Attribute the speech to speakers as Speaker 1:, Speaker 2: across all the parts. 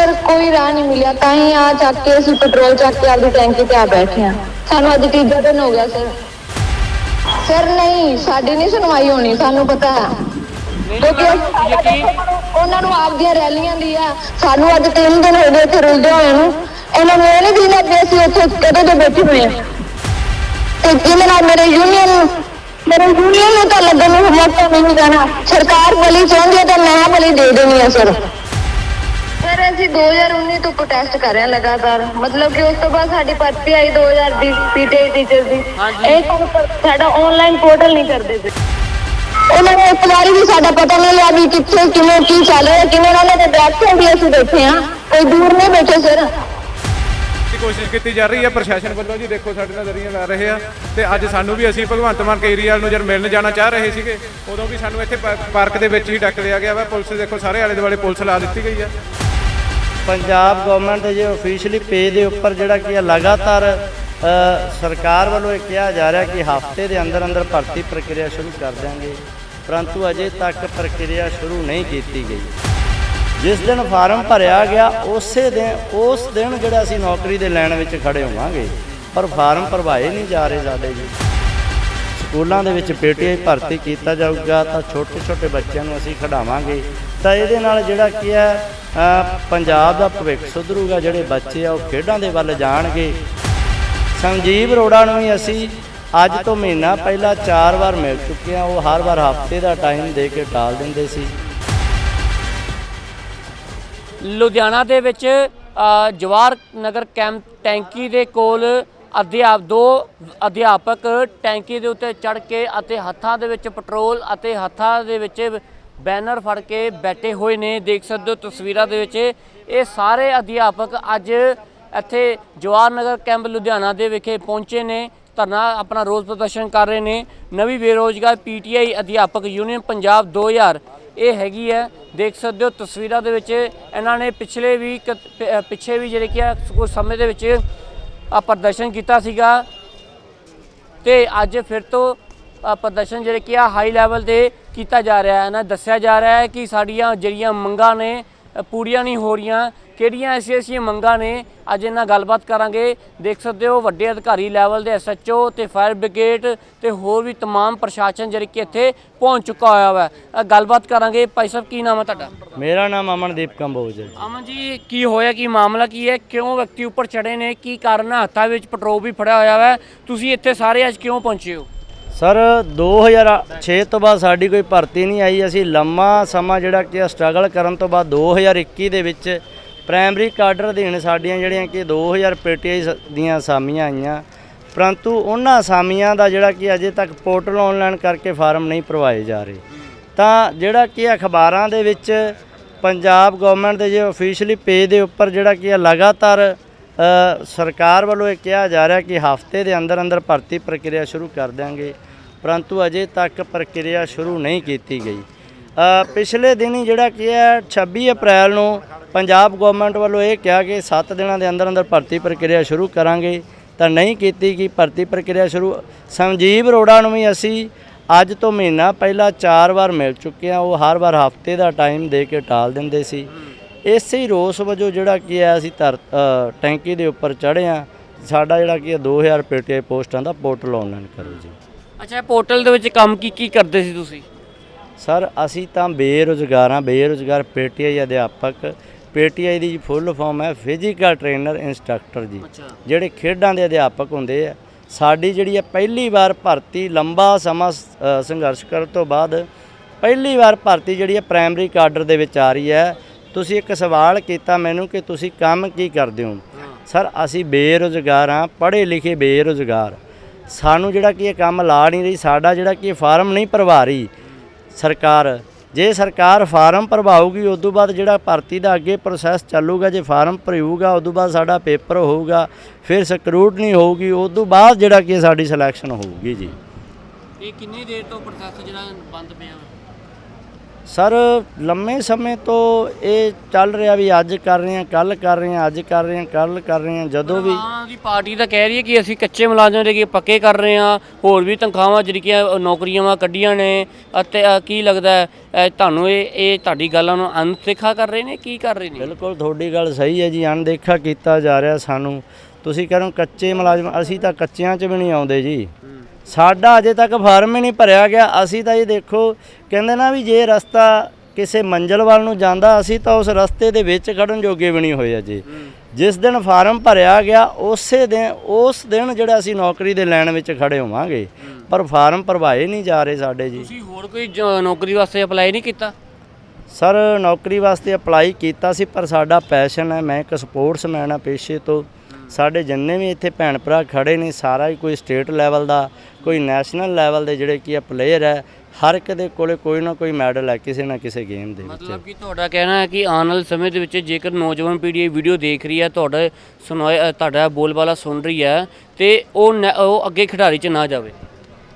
Speaker 1: Sir ਕੋਈ ਰਾਹ ਨਹੀਂ ਮਿਲਿਆ ਤਾਂ ਹੀ ਆ ਚੱਕ ਕੇ ਅਸੀਂ ਪੈਟਰੋਲ ਚੱਕ ਕੇ ਆਪਦੀ ਟੈਂਕੀ ਤੇ ਆ ਬੈਠੇ ਆ ਸਾਨੂੰ ਅੱਜ ਤੀਜਾ ਦਿਨ ਹੋ ਗਿਆ ਸਰ। ਸਰ ਨਹੀਂ ਸਾਡੀ ਨਹੀਂ ਸੁਣਵਾਈ ਹੋਣੀ ਸਾਨੂੰ ਪਤਾ ਹੈ। ਕਿਉਂਕਿ ਅਸੀਂ-
Speaker 2: ਯਕੀਨ
Speaker 1: ਉਹਨਾਂ ਨੂੰ ਆਪਦੀਆਂ ਰੈਲੀਆਂ ਦੀ ਆ। ਸਾਨੂੰ ਅੱਜ ਤਿੰਨ ਦਿਨ ਹੋ ਗਏ ਇੱਥੇ ਰੁਲਦੇ ਹੋਏ ਨੂੰ। ਇਹਨਾਂ ਨੂੰ ਇਹ ਨਹੀਂ ਕਿ ਅਸੀਂ ਉੱਥੇ ਕਦੋਂ ਦੇ ਬੈਠੇ ਹੋਏ ਆ ਤੇ ਜਿਹਦੇ ਨਾਲ ਮੇਰੇ ਯੂਨੀਅਨ ਮੇਰੇ ਯੂਨੀਅਨ ਨੂੰ ਤਾਂ ਲੱਗਣ ਨੂੰ ਮੌਕਾ ਨਹੀਂ ਦੇਣਾ ਸਰਕਾਰ ਬਲੀ ਚਾਹੁੰਦੀ ਹੈ ਤਾਂ ਮੈਂ ਬਲੀ ਦੇ ਦੇਣੀ ਹੈ ਸਰ। ਸਰ ਅਸੀਂ 2019 ਤੋਂ ਪ੍ਰੋਟੈਸਟ ਕਰ ਰਹੇ ਹਾਂ ਲਗਾਤਾਰ। ਮਤਲਬ ਕਿ ਉਸ ਤੋਂ ਬਾਅਦ ਸਾਡੀ ਭਰਤੀ ਆਈ 2020 ਪੀਟੀਆਈ ਟੀਚਰ ਦੀ। ਇਹ ਸਾਨੂੰ ਸਾਡਾ ਆਨਲਾਈਨ ਪੋਰਟਲ ਨਹੀਂ ਕਰਦੇ ਸੀ। ਉਹਨਾਂ ਨੇ ਇੱਕ ਵਾਰੀ ਵੀ ਸਾਡਾ ਪਤਾ ਨਹੀਂ ਲਿਆ ਵੀ ਕਿੱਥੇ ਕਿਵੇਂ ਕੀ ਚੱਲ ਰਿਹਾ ਕਿਵੇਂ ਉਹਨਾਂ ਨੇ ਬੈਠੇ ਵੀ ਅਸੀਂ ਬੈਠੇ ਹਾਂ। ਕੋਈ ਦੂਰ ਨਹੀਂ ਬੈਠੇ ਸਰ।
Speaker 3: ਦੀ ਕੋਸ਼ਿਸ਼ ਕੀਤੀ ਜਾ ਰਹੀ ਹੈ ਪ੍ਰਸ਼ਾਸਨ ਵੱਲੋਂ ਜੀ ਦੇਖੋ ਸਾਡੇ ਨਾਲ ਦਰੀਆਂ ਲਾ ਰਹੇ ਆ। ਤੇ ਅੱਜ ਸਾਨੂੰ ਵੀ ਅਸੀਂ ਭਗਵੰਤ ਮਾਨ ਕੇਰੀਵਾਲ ਨੂੰ ਜਦ ਮਿਲਣ ਜਾਣਾ ਚਾਹ ਰਹੇ ਸੀਗੇ ਉਦੋਂ ਵੀ ਸਾਨੂੰ ਇੱਥੇ ਪਾ- ਪਾਰਕ ਦੇ ਵਿੱਚ ਹੀ ਡੱਕ ਲਿਆ ਗਿਆ ਵਾ। ਪੁਲਿਸ ਦੇਖੋ ਸਾਰੇ ਆਲੇ ਦੁਆਲੇ ਪੁਲਿਸ ਲਾ ਦਿੱਤੀ ਗਈ ਆ।
Speaker 4: ਪੰਜਾਬ ਗਵਰਨਮੈਂਟ ਦੇ ਜੇ ਅਫੀਸ਼ੀਅਲੀ ਪੇਜ ਦੇ ਉੱਪਰ ਜਿਹੜਾ ਕੀ ਹੈ, ਲਗਾਤਾਰ ਸਰਕਾਰ ਵੱਲੋਂ ਇਹ ਕਿਹਾ ਜਾ ਰਿਹਾ ਕਿ ਹਫ਼ਤੇ ਦੇ ਅੰਦਰ ਅੰਦਰ ਭਰਤੀ ਪ੍ਰਕਿਰਿਆ ਸ਼ੁਰੂ ਕਰ ਦਿਆਂਗੇ, ਪਰੰਤੂ ਅਜੇ ਤੱਕ ਪ੍ਰਕਿਰਿਆ ਸ਼ੁਰੂ ਨਹੀਂ ਕੀਤੀ ਗਈ। ਜਿਸ ਦਿਨ ਫਾਰਮ ਭਰਿਆ ਗਿਆ, ਉਸੇ ਦਿਨ, ਉਸ ਦਿਨ ਜਿਹੜਾ ਅਸੀਂ ਨੌਕਰੀ ਦੇ ਲੈਣ ਵਿੱਚ ਖੜੇ ਹੋਵਾਂਗੇ, ਪਰ ਫਾਰਮ ਭਰਵਾਏ ਨਹੀਂ ਜਾ ਰਹੇ ਸਾਡੇ ਜੀ। ਸਕੂਲਾਂ ਦੇ ਵਿੱਚ ਪੀਟੀਆਈ ਭਰਤੀ ਕੀਤਾ ਜਾਊਗਾ, ਤਾਂ ਛੋਟੇ ਛੋਟੇ ਬੱਚਿਆਂ ਨੂੰ ਅਸੀਂ ਖਿਡਾਵਾਂਗੇ ਤਾਂ ਇਹਦੇ ਨਾਲ ਜਿਹੜਾ ਕੀ ਹੈ ਪੰਜਾਬ ਦਾ ਭਵਿੱਖ ਸੁਧਰੂਗਾ ਜਿਹੜੇ ਬੱਚੇ ਆ ਉਹ ਖੇਡਾਂ ਦੇ ਵੱਲ ਜਾਣਗੇ। ਸੰਜੀਵ ਅਰੋੜਾ ਨੂੰ ਵੀ ਅਸੀਂ ਅੱਜ ਤੋਂ ਮਹੀਨਾ ਪਹਿਲਾਂ ਚਾਰ ਵਾਰ ਮਿਲ ਚੁੱਕੇ ਆ ਉਹ ਹਰ ਵਾਰ ਹਫ਼ਤੇ ਦਾ ਟਾਈਮ ਦੇ ਕੇ ਟਾਲ ਦਿੰਦੇ ਸੀ।
Speaker 2: ਲੁਧਿਆਣਾ ਦੇ ਵਿੱਚ ਅ, ਜਵਾਹਰ ਨਗਰ ਕੈਂਪ ਟੈਂਕੀ ਦੇ ਕੋਲ ਅਧਿਆਪ ਦੋ ਅਧਿਆਪਕ ਟੈਂਕੀ ਦੇ ਉੱਤੇ ਚੜ ਕੇ ਅਤੇ ਹੱਥਾਂ ਦੇ ਵਿੱਚ ਪੈਟਰੋਲ ਅਤੇ ਹੱਥਾਂ ਦੇ ਵਿੱਚ ਬੈਨਰ ਫੜ ਕੇ ਬੈਠੇ ਹੋਏ ਨੇ। ਦੇਖ ਸਕਦੇ ਹੋ ਤਸਵੀਰਾਂ ਦੇ ਵਿੱਚ ਇਹ ਸਾਰੇ ਅਧਿਆਪਕ ਅੱਜ ਇੱਥੇ ਜਵਾਹਰ ਨਗਰ ਕੈਂਪ ਲੁਧਿਆਣਾ ਦੇ ਵਿਖੇ ਪਹੁੰਚੇ ਨੇ। ਧਰਨਾ ਆਪਣਾ ਰੋਜ਼ ਪ੍ਰਦਰਸ਼ਨ ਕਰ ਰਹੇ ਨੇ। ਨਵੀਂ ਬੇਰੋਜ਼ਗਾਰ ਪੀਟੀਆਈ ਅਧਿਆਪਕ ਯੂਨੀਅਨ ਪੰਜਾਬ 2000 ਇਹ ਹੈਗੀ ਹੈ। ਦੇਖ ਸਕਦੇ ਹੋ ਤਸਵੀਰਾਂ ਦੇ ਵਿੱਚ ਇਹਨਾਂ ਨੇ ਪਿਛਲੇ ਵੀ ਕ- ਪਿੱਛੇ ਵੀ ਜਿਹੜੇ ਕਿ ਆ, ਕੁਝ ਸਮੇਂ ਦੇ ਵਿੱਚ ਆ ਪ੍ਰਦਰਸ਼ਨ ਕੀਤਾ ਸੀਗਾ। ਤੇ ਅੱਜ ਫਿਰ ਤੋਂ ਪ੍ਰਦਰਸ਼ਨ ਜਿਹੜੇ ਕਿ ਆ ਹਾਈ ਲੈਵਲ ਤੇ ਕੀਤਾ ਜਾ ਰਿਹਾ ਹੈ ਨਾ ਦੱਸਿਆ ਜਾ ਰਿਹਾ ਹੈ ਕਿ ਸਾਡੀਆਂ ਜਿਹੜੀਆਂ ਮੰਗਾਂ ਨੇ ਅ, ਪੂਰੀਆਂ ਨਹੀਂ ਹੋ ਰਹੀਆਂ ਕਿਹੜੀਆਂ ਐਸੀਆਂ ਐਸੀਆਂ ਮੰਗਾਂ ਨੇ ਅੱਜ ਇਹਨਾਂ ਗੱਲਬਾਤ ਕਰਾਂਗੇ ਦੇਖ ਸਕਦੇ ਹੋ ਵੱਡੇ ਅਧਿਕਾਰੀ ਲੈਵਲ ਦੇ ਐਸਐਚਓ ਤੇ ਫਾਇਰ ਬ੍ਰਿਗੇਡ ਤੇ ਹੋਰ ਵੀ तमाम ਪ੍ਰਸ਼ਾਸਨ ਜਿਹੜੇ ਕਿ ਇੱਥੇ ਪਹੁੰਚ ਚੁੱਕਾ ਹੋਇਆ ਵਾ ਅ, ਗੱਲਬਾਤ ਕਰਾਂਗੇ ਭਾਈ ਸਾਹਿਬ ਕੀ ਨਾਮ ਹੈ ਤੁਹਾਡਾ
Speaker 4: ਮੇਰਾ ਨਾਮ ਅਮਨਦੀਪ ਕੰਬੋਜ ਹੈ ਜੀ।
Speaker 2: ਅਮਨ ਜੀ ਕੀ ਹੋਇਆ ਕੀ ਮਾਮਲਾ ਕੀ ਹੈ ਕਿਉਂ ਵਿਅਕਤੀ ਉੱਪਰ ਚੜੇ ਨੇ ਕੀ ਕਾਰਨ ਹੈ ਹੱਥਾਂ ਵਿੱਚ ਪੈਟਰੋਲ ਵੀ ਫੜਿਆ ਹੋਇਆ ਵਾ ਤੁਸੀਂ ਇੱਥੇ ਸਾਰੇ ਅੱਜ ਕਿਉਂ ਪਹੁੰਚੇ ਹੋ
Speaker 4: ਸਰ 2006 ਤੋਂ ਬਾਅਦ ਸਾਡੀ ਕੋਈ ਭਰਤੀ ਨਹੀਂ ਆਈ। ਅਸੀਂ ਲੰਮਾ ਸਮਾਂ ਜਿਹੜਾ ਕਿ ਸਟਰਗਲ ਕਰਨ ਤੋਂ ਬਾਅਦ 2021 ਦੇ ਵਿੱਚ ਪ੍ਰਾਇਮਰੀ ਕਾਡਰ ਅਧੀਨ ਸਾਡੀਆਂ ਜਿਹੜੀਆਂ ਕਿ 2000 ਪੀਟੀਆਈ ਦੀਆਂ ਅਸਾਮੀਆਂ ਆਈਆਂ। ਪਰੰਤੂ ਉਹਨਾਂ ਅਸਾਮੀਆਂ ਦਾ ਜਿਹੜਾ ਕਿ ਅਜੇ ਤੱਕ ਪੋਰਟਲ ਆਨਲਾਈਨ ਕਰਕੇ ਫਾਰਮ ਨਹੀਂ ਭਰਵਾਏ ਜਾ ਰਹੇ। ਤਾਂ ਜਿਹੜਾ ਕਿ ਅਖਬਾਰਾਂ ਦੇ ਵਿੱਚ ਪੰਜਾਬ ਗਵਰਨਮੈਂਟ ਦੇ ਜੇ ਅਫੀਸ਼ੀਅਲੀ ਪੇਜ ਦੇ ਉੱਪਰ ਜਿਹੜਾ ਕਿ ਲਗਾਤਾਰ ਸਰਕਾਰ ਵੱਲੋਂ ਇਹ ਕਿਹਾ ਜਾ ਰਿਹਾ ਕਿ ਹਫ਼ਤੇ ਦੇ ਅੰਦਰ ਅੰਦਰ ਭਰਤੀ ਪ੍ਰਕਿਰਿਆ ਸ਼ੁਰੂ ਕਰ ਦਿਆਂਗੇ, ਪਰੰਤੂ ਅਜੇ ਤੱਕ ਪ੍ਰਕਿਰਿਆ ਸ਼ੁਰੂ ਨਹੀਂ ਕੀਤੀ ਗਈ। ਪਿਛਲੇ ਦਿਨ ਹੀ ਜਿਹੜਾ ਕੀ ਹੈ 26 ਅਪ੍ਰੈਲ ਨੂੰ ਪੰਜਾਬ ਗਵਰਨਮੈਂਟ ਵੱਲੋਂ ਇਹ ਕਿਹਾ ਕਿ 7 ਦਿਨਾਂ ਦੇ ਅੰਦਰ ਅੰਦਰ ਭਰਤੀ ਪ੍ਰਕਿਰਿਆ ਸ਼ੁਰੂ ਕਰਾਂਗੇ, ਤਾਂ ਨਹੀਂ ਕੀਤੀ ਗਈ ਭਰਤੀ ਪ੍ਰਕਿਰਿਆ ਸ਼ੁਰੂ। ਸੰਜੀਵ ਅਰੋੜਾ ਨੂੰ ਵੀ ਅਸੀਂ ਅੱਜ ਤੋਂ ਮਹੀਨਾ ਪਹਿਲਾਂ ਚਾਰ ਵਾਰ ਮਿਲ ਚੁੱਕੇ ਆ ਉਹ ਹਰ ਵਾਰ ਹਫ਼ਤੇ ਦਾ ਟਾਈਮ ਦੇ ਕੇ ਟਾਲ ਦਿੰਦੇ ਸੀ। ਇਸੇ ਹੀ ਰੋਸ ਵਜੋਂ ਜਿਹੜਾ ਕੀ ਹੈ ਅਸੀਂ ਧਰ ਟੈਂਕੀ ਦੇ ਉੱਪਰ ਚੜ੍ਹੇ ਆ ਸਾਡਾ ਜਿਹੜਾ ਕੀ ਹੈ 2000 ਪੀਟੀਆਈ ਪੋਸਟਾਂ ਦਾ ਪੋਰਟਲ ਆਨਲਾਈਨ ਕਰੋ ਜੀ।
Speaker 2: ਅੱਛਾ ਇਹ ਪੋਰਟਲ ਦੇ ਵਿੱਚ ਕੰਮ ਕੀ ਕੀ ਕਰਦੇ ਸੀ ਤੁਸੀਂ?
Speaker 4: ਸਰ ਅਸੀਂ ਤਾਂ ਬੇਰੁਜ਼ਗਾਰ ਹਾਂ ਬੇਰੁਜ਼ਗਾਰ ਪੀਟੀਆਈ ਅਧਿਆਪਕ। ਪੀਟੀਆਈ ਦੀ ਫੁੱਲ ਫਾਰਮ ਹੈ ਫਿਜ਼ੀਕਲ ਟ੍ਰੇਨਰ ਇੰਸਟ੍ਰਕਟਰ ਜੀ। ਜਿਹੜੇ ਖੇਡਾਂ ਦੇ ਅਧਿਆਪਕ ਹੁੰਦੇ ਆ। ਸਾਡੀ ਜਿਹੜੀ ਹੈ ਪਹਿਲੀ ਵਾਰ ਭਰਤੀ ਲੰਬਾ ਸਮਾਂ ਸੰਘਰਸ਼ ਕਰਨ ਤੋਂ ਬਾਅਦ ਪਹਿਲੀ ਵਾਰ ਭਰਤੀ ਜਿਹੜੀ ਹੈ ਪ੍ਰਾਇਮਰੀ ਕਾਡਰ ਦੇ ਵਿੱਚ ਆ ਰਹੀ ਹੈ। ਤੁਸੀਂ ਇੱਕ ਸਵਾਲ ਕੀਤਾ ਮੈਨੂੰ ਕਿ ਤੁਸੀਂ ਕੰਮ ਕੀ ਕਰਦੇ ਹੋ? ਸਰ ਅਸੀਂ ਬੇਰੁਜ਼ਗਾਰ ਹਾਂ ਪੜ੍ਹੇ ਲਿਖੇ ਬੇਰੁਜ਼ਗਾਰ। ਸਾਨੂੰ ਜਿਹੜਾ ਕਿ ਇਹ ਕੰਮ ਲਾ ਨਹੀਂ ਰਹੀ ਸਾਡਾ ਜਿਹੜਾ ਕਿ ਇਹ ਫਾਰਮ ਨਹੀਂ ਭਰਵਾ ਰਹੀ। ਸਰਕਾਰ ਜੇ ਸਰਕਾਰ ਫਾਰਮ ਭਰਵਾਊਗੀ ਉਸ ਤੋਂ ਬਾਅਦ ਜਿਹੜਾ ਭਰਤੀ ਦਾ ਅੱਗੇ ਪ੍ਰੋਸੈਸ ਚੱਲੂਗਾ ਜੇ ਫਾਰਮ ਭਰੂਗਾ ਉਸ ਤੋਂ ਬਾਅਦ ਸਾਡਾ ਪੇਪਰ ਹੋਊਗਾ ਫਿਰ ਸਕਰੂਟਨੀ ਹੋਊਗੀ ਉਸ ਤੋਂ ਬਾਅਦ ਜਿਹੜਾ ਕਿ ਸਾਡੀ ਸਿਲੈਕਸ਼ਨ ਹੋਊਗੀ ਜੀ।
Speaker 2: ਇਹ ਕਿੰਨੀ ਦੇਰ ਤੋਂ ਪ੍ਰੋਸੈਸ ਜਿਹੜਾ ਬੰਦ ਪਿਆ
Speaker 4: ਸਰ ਲੰਮੇ ਸਮੇਂ ਤੋਂ ਇਹ ਚੱਲ ਰਿਹਾ ਵੀ ਅੱਜ ਕਰ ਰਹੇ ਹਾਂ ਕੱਲ ਕਰ ਰਹੇ ਹਾਂ ਅੱਜ ਕਰ ਰਹੇ ਹਾਂ ਕੱਲ ਕਰ ਰਹੇ ਹਾਂ ਜਦੋਂ ਵੀ
Speaker 2: ਹਾਂ ਦੀ ਪਾਰਟੀ ਤਾਂ ਕਹਿ ਰਹੀ ਹੈ ਕਿ ਅਸੀਂ ਕੱਚੇ ਮੁਲਾਜ਼ਮ ਦੇ ਪੱਕੇ ਕਰ ਰਹੇ ਹਾਂ ਹੋਰ ਵੀ ਤਨਖਾਹਾਂ ਜਿਹੜੀਆਂ ਨੌਕਰੀਆਂ ਵਾ ਕੱਢੀਆਂ ਨੇ ਅਤੇ ਅ, ਕੀ ਲੱਗਦਾ ਹੈ ਤੁਹਾਨੂੰ ਇਹ ਇਹ ਤੁਹਾਡੀ ਗੱਲਾਂ ਨੂੰ ਅਨਦੇਖਾ ਕਰ ਰਹੇ ਨੇ ਕੀ ਕਰ ਰਹੇ ਨੇ?
Speaker 4: ਬਿਲਕੁਲ ਤੁਹਾਡੀ ਗੱਲ ਸਹੀ ਹੈ ਜੀ ਅਣਦੇਖਾ ਕੀਤਾ ਜਾ ਰਿਹਾ ਸਾਨੂੰ। ਤੁਸੀਂ ਕਹਿ ਰਹੇ ਹੋ ਕੱਚੇ ਮੁਲਾਜ਼ਮ ਅਸੀਂ ਤਾਂ ਕੱਚਿਆਂ 'ਚ ਵੀ ਨਹੀਂ ਆਉਂਦੇ ਜੀ। ਸਾਡਾ ਅਜੇ ਤੱਕ ਫਾਰਮ ਹੀ ਨਹੀਂ ਭਰਿਆ ਗਿਆ। ਅਸੀਂ ਤਾਂ ਇਹ ਦੇਖੋ ਕਹਿੰਦੇ ਨਾ ਵੀ ਜੇ ਰਸਤਾ ਕਿਸੇ ਮੰਜ਼ਲ ਵੱਲ ਨੂੰ ਜਾਂਦਾ ਅਸੀਂ ਤਾਂ ਉਸ ਰਸਤੇ ਦੇ ਵਿੱਚ ਖੜਨ ਜੋਗੇ ਵੀ ਨਹੀਂ ਹੋਏ ਅਜੇ। ਜਿਸ ਦਿਨ ਫਾਰਮ ਭਰਿਆ ਗਿਆ ਉਸੇ ਦਿਨ ਉਸ ਦਿਨ ਜਿਹੜਾ ਅਸੀਂ ਨੌਕਰੀ ਦੇ ਲੈਣ ਵਿੱਚ ਖੜੇ ਹੋਵਾਂਗੇ। ਪਰ ਫਾਰਮ ਭਰਵਾਏ ਨਹੀਂ ਜਾ ਰਹੇ ਸਾਡੇ ਜੀ।
Speaker 2: ਤੁਸੀਂ ਹੋਰ ਕੋਈ ਨੌਕਰੀ ਵਾਸਤੇ ਅਪਲਾਈ ਨਹੀਂ ਕੀਤਾ?
Speaker 4: ਸਰ ਨੌਕਰੀ ਵਾਸਤੇ ਅਪਲਾਈ ਕੀਤਾ ਸੀ ਪਰ ਸਾਡਾ ਪੈਸ਼ਨ ਹੈ ਮੈਂ ਇੱਕ ਸਪੋਰਟਸਮੈਨ ਆ ਪੇਸ਼ੇ ਤੋਂ। ਸਾਡੇ ਜਿੰਨੇ ਵੀ ਇੱਥੇ ਭੈਣ ਭਰਾ ਖੜੇ ਨੇ ਸਾਰਾ ਹੀ ਕੋਈ ਸਟੇਟ ਲੈਵਲ ਦਾ ਕੋਈ ਨੈਸ਼ਨਲ ਲੈਵਲ ਦੇ ਜਿਹੜੇ ਕੀ ਆ ਪਲੇਅਰ ਹੈ ਹਰ ਇੱਕ ਦੇ ਕੋਲੇ ਕੋਈ ਨਾ ਕੋਈ ਮੈਡਲ ਹੈ ਕਿਸੇ ਨਾ ਕਿਸੇ ਗੇਮ ਦੇ ਵਿੱਚ।
Speaker 2: ਮਤਲਬ ਕਿ ਤੁਹਾਡਾ ਕਹਿਣਾ ਹੈ ਕਿ ਆਉਣ ਵਾਲੇ ਸਮੇਂ ਦੇ ਵਿੱਚ ਜੇਕਰ ਨੌਜਵਾਨ ਪੀੜ੍ਹੀ ਇਹ ਵੀਡੀਓ ਦੇਖ ਰਹੀ ਹੈ ਤੁਹਾਡਾ ਸੁਣਾਏ ਅ, ਤੁਹਾਡਾ ਬੋਲਬਾਲਾ ਸੁਣ ਰਹੀ ਹੈ ਤੇ ਉਹ ਨੈ- ਉਹ ਅੱਗੇ ਖਿਡਾਰੀ 'ਚ ਨਾ ਜਾਵੇ।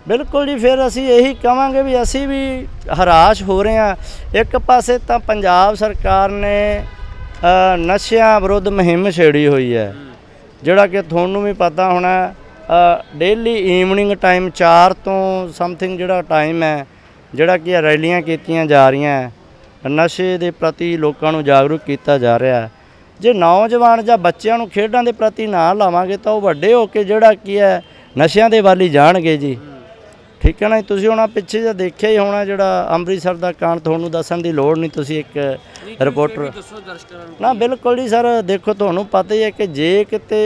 Speaker 4: ਬਿਲਕੁਲ ਜੀ ਫਿਰ ਅਸੀਂ ਇਹੀ ਕਵਾਂਗੇ ਵੀ ਅਸੀਂ ਵੀ ਹਰਾਸ਼ ਹੋ ਰਹੇ ਹਾਂ। ਇੱਕ ਪਾਸੇ ਤਾਂ ਪੰਜਾਬ ਸਰਕਾਰ ਨੇ ਅ, ਨਸ਼ਿਆਂ ਵਿਰੁੱਧ ਮੁਹਿੰਮ ਛੇੜੀ ਹੋਈ ਹੈ। ਜਿਹੜਾ ਕਿ ਤੁਹਾਨੂੰ ਵੀ ਪਤਾ ਹੋਣਾ ਡੇਲੀ ਈਵਨਿੰਗ ਟਾਈਮ 4 ਤੋਂ ਸਮਥਿੰਗ ਜਿਹੜਾ ਟਾਈਮ ਹੈ, ਜਿਹੜਾ ਕਿ ਰੈਲੀਆਂ ਕੀਤੀਆਂ ਜਾ ਰਹੀਆਂ ਨਸ਼ੇ ਦੇ ਪ੍ਰਤੀ ਲੋਕਾਂ ਨੂੰ ਜਾਗਰੂਕ ਕੀਤਾ ਜਾ ਰਿਹਾ ਹੈ। ਜੇ ਨੌਜਵਾਨ ਜਾਂ ਬੱਚਿਆਂ ਨੂੰ ਖੇਡਾਂ ਦੇ ਪ੍ਰਤੀ ਨਾ ਲਾਵਾਂਗੇ ਤਾਂ ਉਹ ਵੱਡੇ ਹੋ ਕੇ ਜਿਹੜਾ ਕੀ ਹੈ, ਨਸ਼ਿਆਂ ਦੇ ਵੱਲ ਹੀ ਜਾਣਗੇ ਜੀ। ਠੀਕ ਹੈ ਨਾ ਜੀ? ਤੁਸੀਂ ਹੁਣ ਪਿੱਛੇ ਜਿਹਾ ਦੇਖਿਆ ਹੀ ਹੋਣਾ ਜਿਹੜਾ ਅੰਮ੍ਰਿਤਸਰ ਦਾ ਕਾਂਡ ਤੁਹਾਨੂੰ ਦੱਸਣ ਦੀ ਲੋੜ ਨਹੀਂ ਤੁਸੀਂ ਇੱਕ ਰਿਪੋਰਟਰ
Speaker 2: ਨੂੰ
Speaker 4: ਬਿਲਕੁਲ ਜੀ ਸਰ ਦੇਖੋ ਤੁਹਾਨੂੰ ਪਤਾ ਹੀ ਹੈ ਕਿ ਜੇ ਕਿਤੇ